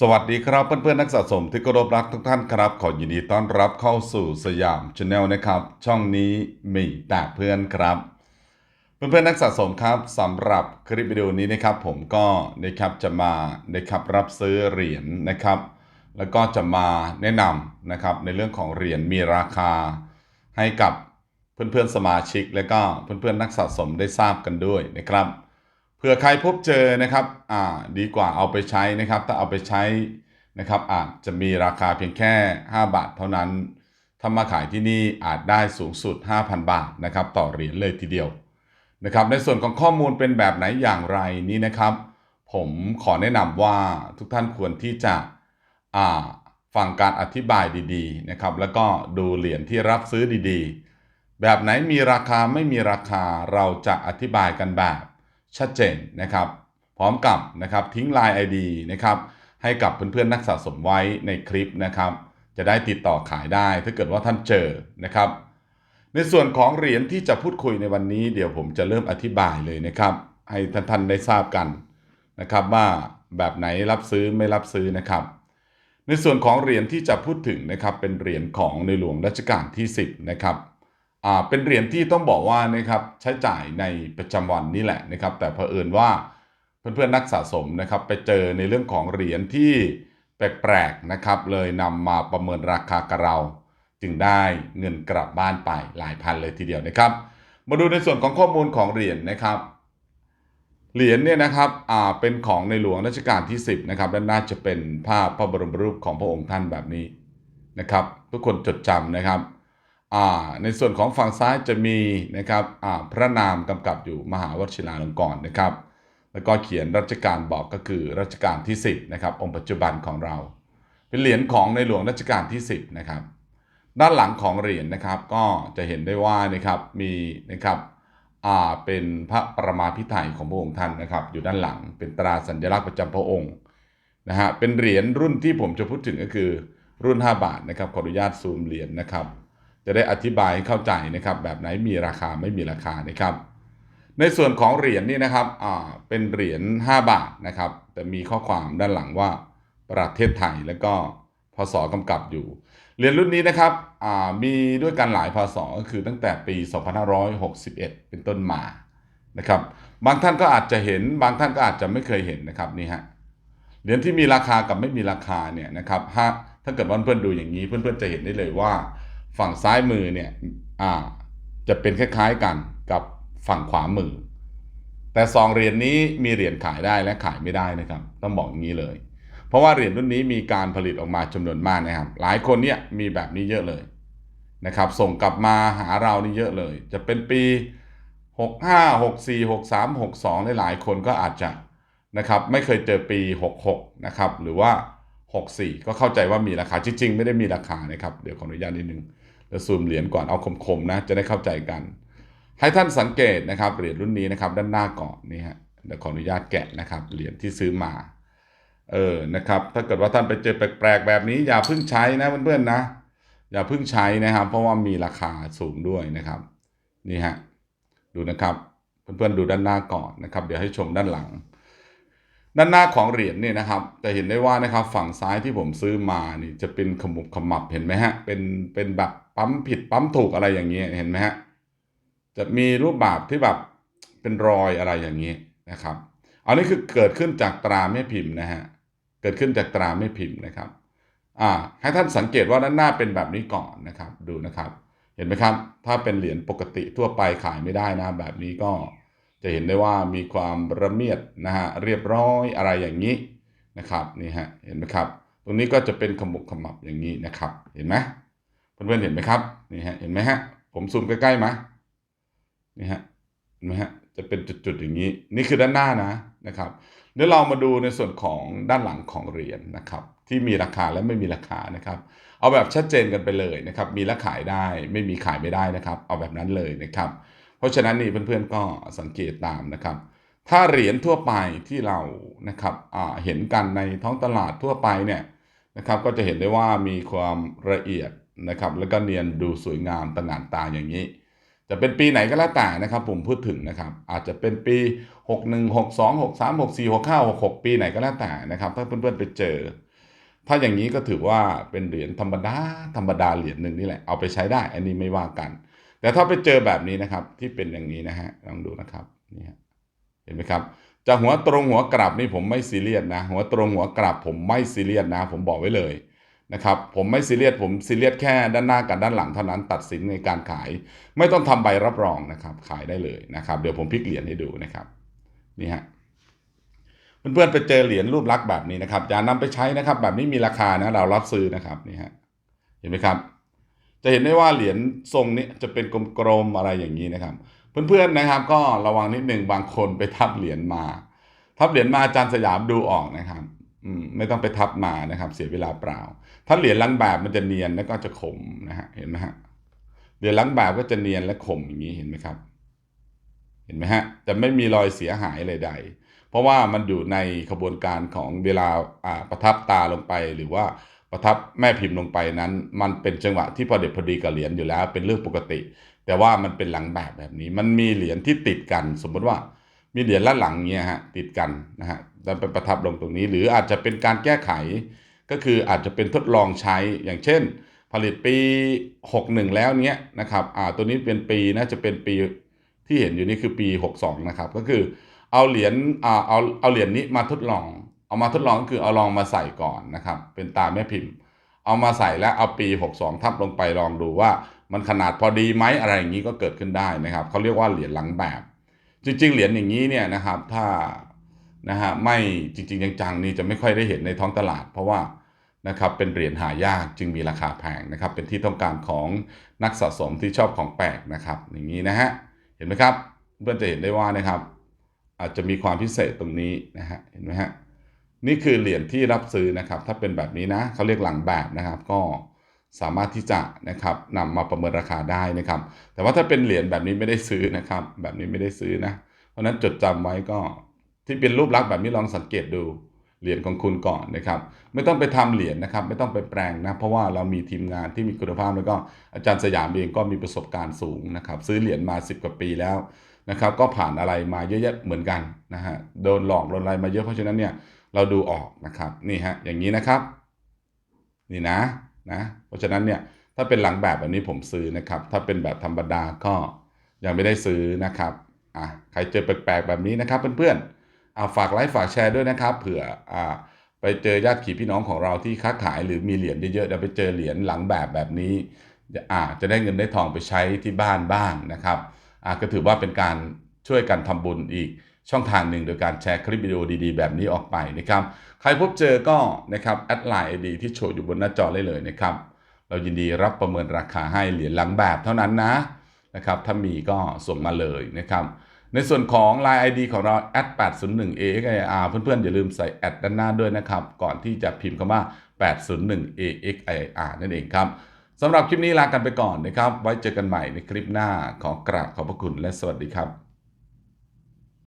สวัสดีครับเพื่อนๆนักสะสมที่เคารพรักทุกท่านครับ ขอยินดีต้อนรับเข้าสู่สยามชาแนลนะครับ ช่องนี้มีแต่เพื่อนครับ เพื่อนๆนักสะสมครับสำหรับคลิปวิดีโอนี้นะครับ ผมก็นะครับจะมานะครับรับซื้อเหรียญนะครับ แล้วก็จะมาแนะนำนะครับในเรื่องของเหรียญมีราคา ให้กับเพื่อนๆสมาชิก และก็เพื่อนๆนักสะสมได้ทราบกันด้วยนะครับ ผื่อใครพบเจอนะครับอ่าดีกว่าเอาไปใช้นะครับ ถ้าเอาไปใช้นะครับอาจจะมีราคาเพียงแค่ 5 บาทเท่านั้น ถ้ามาขายที่นี่อาจได้สูงสุด 5,000 บาทนะครับต่อเหรียญเลยทีเดียวนะครับในส่วนของข้อมูลเป็นแบบไหนอย่างไรนี้นะครับ ผมขอแนะนำว่าทุกท่านควรที่จะอ่าฟังการอธิบายดีๆนะครับแล้วก็ดูเหรียญที่รับซื้อดีๆ แบบไหนมีราคาไม่มีราคาเราจะอธิบายกันแบบ ชัดเจนนะครับ พร้อมกับนะครับทิ้ง Line ID นะครับให้กับเพื่อนๆนักสะสมไว้ในคลิปนะครับ จะได้ติดต่อขายได้ถ้าเกิดว่าท่านเจอนะครับ ในส่วนของเหรียญที่จะพูดคุยในวันนี้เดี๋ยวผมจะเริ่มอธิบายเลยนะครับ ให้ท่านๆได้ทราบกันนะครับว่าแบบไหนรับซื้อไม่รับซื้อนะครับ ในส่วนของเหรียญที่จะพูดถึงนะครับเป็นเหรียญของในหลวงรัชกาลที่ 10 นะครับ อ่าเป็นเหรียญที่ต้องบอกว่านะครับใช้จ่ายในประจำวันนี่แหละนะครับ แต่เผอิญว่าเพื่อนๆนักสะสมนะครับ ไปเจอในเรื่องของเหรียญที่แปลกๆนะครับ เลยนำมาประเมินราคากับเรา จึงได้เงินกลับบ้านไปหลายพันเลยทีเดียวนะครับ มาดูในส่วนของข้อมูลของเหรียญนะครับเหรียญเนี่ยนะครับอ่าเป็นของในหลวงรัชกาลที่ 10นะครับด้านหน้าจะเป็นภาพพระบรมรูปของพระองค์ท่านแบบนี้นะครับ ทุกคนจดจำนะครับ ในส่วนของฝั่งซ้ายจะมีนะครับพระนามกำกับอยู่มหาวชิราลงกรณ์นะครับ แล้วก็เขียนรัชกาลบอกก็คือรัชกาลที่ 10นะครับองค์ปัจจุบันของเรา เป็นเหรียญของในหลวงรัชกาลที่ 10นะครับด้านหลังของเหรียญนะครับก็จะเห็นได้ว่านะครับมีนะครับเป็นพระประมาพิไทยของพระองค์ท่านนะครับ อยู่ด้านหลังเป็นตราสัญลักษณ์ประจำพระองค์นะฮะเป็นเหรียญรุ่นที่ผมจะพูดถึงก็คือรุ่น 5 บาทนะครับขออนุญาตซูมเหรียญนะครับ จะได้อธิบายให้เข้าใจนะครับแบบไหนมีราคาไม่มีราคานะครับ ในส่วนของเหรียญนี่นะครับอ่าเป็นเหรียญ5บาทนะครับ แต่มีข้อความด้านหลังว่าประเทศไทยแล้วก็พศกำกับอยู่เหรียญรุ่นนี้นะครับมีด้วยกันหลายพศก็คือตั้งแต่ปี 2561 เป็นต้นมานะครับ บางท่านก็อาจจะเห็น บางท่านก็อาจจะไม่เคยเห็นนะครับนี่ฮะเหรียญที่มีราคากับไม่มีราคาเนี่ยนะครับถ้าถ้าเกิดเพื่อนๆดูอย่างนี้เพื่อนๆจะเห็นได้เลยว่า ฝั่งซ้ายมือเนี่ยอ่าจะเป็นคล้ายๆกันกับฝั่งขวามือ แต่ซองเหรียญนี้มีเหรียญขายได้และขายไม่ได้นะครับ ต้องบอกอย่างนี้เลย เพราะว่าเหรียญรุ่นนี้มีการผลิตออกมาจำนวนมากนะครับ หลายคนเนี่ยมีแบบนี้เยอะเลยนะครับ ส่งกลับมาหาเรานี่เยอะเลย จะเป็นปี 65 64 63 62หลายๆคนก็อาจจะนะครับไม่เคยเจอปี 66 นะครับ หรือว่า 64 ก็เข้าใจว่ามีราคาจริงๆ ไม่ได้มีราคานะครับ เดี๋ยวขออนุญาตนิดนึง จะซูมเหรียญก่อนเอาคมๆนะจะได้เข้าใจกัน ให้ท่านสังเกตนะครับเหรียญรุ่นนี้นะครับด้านหน้าก่อนนี่ฮะเดี๋ยวขออนุญาตแกะนะครับเหรียญที่ซื้อมาเออนะครับถ้าเกิดว่าท่านไปเจอแปลกๆแบบนี้ อย่าเพิ่งใช้นะเพื่อนๆนะ อย่าเพิ่งใช้นะครับ เพราะว่ามีราคาสูงด้วยนะครับนี่ฮะดูนะครับเพื่อนๆดูด้านหน้าก่อนนะครับ เดี๋ยวให้ชมด้านหลัง ด้านหน้าของเหรียญเนี่ยนะครับ จะเห็นได้ว่านะครับฝั่งซ้ายที่ผมซื้อมานี่จะเป็นขมุบขมับเห็นไหมฮะเป็นเป็นแบบ ปั๊มผิดปั๊มถูกอะไรอย่างเงี้ยเห็นไหมฮะจะมีรูปแบบที่แบบเป็นรอยอะไรอย่างนี้นะครับอันนี้คือเกิดขึ้นจากตราแม่พิมพ์นะฮะเกิดขึ้นจากตราแม่พิมพ์นะครับอ่าให้ท่านสังเกตว่าด้านหน้าเป็นแบบนี้ก่อนนะครับ ดูนะครับ เห็นไหมครับ ถ้าเป็นเหรียญปกติทั่วไปขายไม่ได้นะ แบบนี้ก็จะเห็นได้ว่ามีความระเมียดนะฮะเรียบร้อยอะไรอย่างนี้นะครับนี่ฮะเห็นไหมครับ ตรงนี้ก็จะเป็นขมุกขมับอย่างนี้นะครับ เห็นไหม เพื่อนๆเห็นไหมครับนี่ฮะเห็นไหมฮะผมซูมใกล้ๆไหมนี่ฮะเห็นไหมฮะจะเป็นจุดๆอย่างนี้ นี่คือด้านหน้านะนะครับเดี๋ยวเรามาดูในส่วนของด้านหลังของเหรียญนะครับ ที่มีราคาและไม่มีราคานะครับ เอาแบบชัดเจนกันไปเลยนะครับ มีและขายได้ไม่มีขายไม่ได้นะครับ เอาแบบนั้นเลยนะครับ เพราะฉะนั้นนี่เพื่อนๆก็สังเกตตามนะครับ ถ้าเหรียญทั่วไปที่เรานะครับเห็นกันในท้องตลาดทั่วไปเนี่ยนะครับ ก็จะเห็นได้ว่ามีความละเอียด นะครับแล้วก็เนียนดูสวยงามตระหง่านตาอย่างนี้ จะเป็นปีไหนก็แล้วแต่นะครับผมพูดถึงนะครับ อาจจะเป็นปี 61 62 63 64 65 66 ปีไหนก็แล้วแต่นะครับ ถ้าเพื่อนๆไปเจอ ถ้าอย่างนี้ก็ถือว่าเป็นเหรียญธรรมดาธรรมดาเหรียญหนึ่งนี่แหละเอาไปใช้ได้ อันนี้ไม่ว่ากัน แต่ถ้าไปเจอแบบนี้นะครับ ที่เป็นอย่างนี้นะฮะลองดูนะครับนี่ฮะเห็นไหมครับจะหัวตรงหัวกลับนี่ผมไม่ซีเรียสนะ หัวตรงหัวกลับผมไม่ซีเรียสนะ ผมบอกไว้เลย นะครับผมไม่ซีเรียสผมซีเรียสแค่ด้านหน้ากับด้านหลังเท่านั้นตัดสินในการขาย ไม่ต้องทำใบรับรองนะครับขายได้เลยนะครับ เดี๋ยวผมพลิกเหรียญให้ดูนะครับนี่ฮะเพื่อนๆไปเจอเหรียญรูปลักษณ์แบบนี้นะครับอย่านำไปใช้นะครับ แบบนี้มีราคานะเรารับซื้อนะครับนี่ฮะเห็นไหมครับ จะเห็นได้ว่าเหรียญทรงนี้จะเป็นกลมๆอะไรอย่างนี้นะครับ เพื่อนๆนะครับ ก็ระวังนิดหนึ่งบางคนไปทับเหรียญมา ทับเหรียญมาอาจารย์สยามดูออกนะครับ อืมไม่ต้องไปทับมานะครับ เสียเวลาเปล่า ถ้าเหรียญลังแบบมันจะเนียนแล้วก็จะขมนะฮะเห็นไหมฮะเหรียญลังแบบก็จะเนียนและขมอย่างนี้เห็นไหมครับ เห็นไหมฮะจะไม่มีรอยเสียหายใดๆเพราะว่ามันอยู่ในขบวนการของเวลาประทับตาลงไปหรือว่าประทับแม่พิมพ์ลงไปนั้น มันเป็นจังหวะที่พอเด็ดพอดีกับเหรียญอยู่แล้ว เป็นเรื่องปกติ แต่ว่ามันเป็นหลังแบบแบบนี้ มันมีเหรียญที่ติดกัน สมมติว่ามีเหรียญละหลังเงี้ยฮะติดกันนะฮะแล้วไปประทับลงตรงนี้ หรืออาจจะเป็นการแก้ไข ก็คืออาจจะเป็นทดลองใช้อย่างเช่น ผลิตปี 61 แล้วเนี้ยนะครับอ่าตัวนี้เป็นปีน่าจะเป็นปีที่เห็นอยู่นี่คือปี 62 นะครับ ก็คือเอาเหรียญอ่าเอาเอาเหรียญนี้มาทดลอง เอามาทดลองก็คือเอาลองมาใส่ก่อนนะครับ เป็นตาแม่พิมพ์ เอามาใส่แล้วเอาปี 62 ทับลงไปลองดูว่ามันขนาดพอดีไหมอะไรอย่างนี้ก็เกิดขึ้นได้นะครับเขาเรียกว่าเหรียญหลังแบบ จริงๆ เหรียญอย่างนี้เนี่ยนะครับ ถ้า นะฮะไม่จริงๆจังๆนี่จะไม่ค่อยได้เห็นในท้องตลาด เพราะว่านะครับเป็นเหรียญหายากจึงมีราคาแพงนะครับ เป็นที่ต้องการของนักสะสมที่ชอบของแปลกนะครับ อย่างนี้นะฮะเห็นไหมครับเพื่อนจะเห็นได้ว่านะครับ อาจจะมีความพิเศษตรงนี้นะฮะเห็นไหมฮะนี่คือเหรียญที่รับซื้อนะครับ ถ้าเป็นแบบนี้นะเขาเรียกหลังแบบนะครับ ก็สามารถที่จะนะครับนำมาประเมินราคาได้นะครับ แต่ว่าถ้าเป็นเหรียญแบบนี้ไม่ได้ซื้อนะครับ แบบนี้ไม่ได้ซื้อนะ เพราะฉะนั้นจดจำไว้ก็ ที่เป็นรูปลักษณ์แบบนี้ลองสังเกตดูเหรียญของคุณก่อนนะครับ ไม่ต้องไปทำเหรียญนะครับ ไม่ต้องไปแปลงนะ เพราะว่าเรามีทีมงานที่มีคุณภาพแล้วก็อาจารย์สยามเองก็มีประสบการณ์สูงนะครับ ซื้อเหรียญมา 10 กว่าปีแล้วนะครับ ก็ผ่านอะไรมาเยอะแยะเหมือนกันนะฮะโดนหลอกโดนอะไรมาเยอะเพราะฉะนั้นเนี่ยเราดูออกนะครับนี่ฮะอย่างนี้นะครับ นี่นะนะ เพราะฉะนั้นเนี่ยถ้าเป็นหลังแบบแบบนี้ผมซื้อนะครับ ถ้าเป็นแบบธรรมดาก็ยังไม่ได้ซื้อนะครับอะใครเจอแปลกๆแบบนี้นะครับเพื่อนๆ ฝากไลค์ฝากแชร์ด้วยนะครับ เผื่ออ่าไปเจอญาติพี่น้องของเราที่ค้าขายหรือมีเหรียญเยอะๆเดี๋ยวไปเจอเหรียญหลังแบบแบบนี้อาจะได้เงินได้ทองไปใช้ที่บ้านบ้างนะครับอาก็ถือว่าเป็นการช่วยกันทำบุญอีกช่องทางหนึ่งโดยการแชร์คลิปวิดีโอดีๆ แบบนี้ออกไปนะครับ ใครพบเจอก็นะครับแอดไลน์ไอดีที่โชว์อยู่บนหน้าจอได้เลยนะครับ เรายินดีรับประเมินราคาให้เหรียญหลังแบบเท่านั้นนะนะครับ ถ้ามีก็ส่งมาเลยนะครับ ในส่วนของ Line ID ของเรา @801 AXIR เพื่อนๆ อย่าลืมใส่แอดด้านหน้าด้วยนะครับ ก่อนที่จะพิมพ์คำว่า 801 AXIR นั่นเองครับสำหรับคลิปนี้ลากันไปก่อนนะครับ ไว้เจอกันใหม่ในคลิปหน้าขอกราบขอบพระคุณและสวัสดีครับ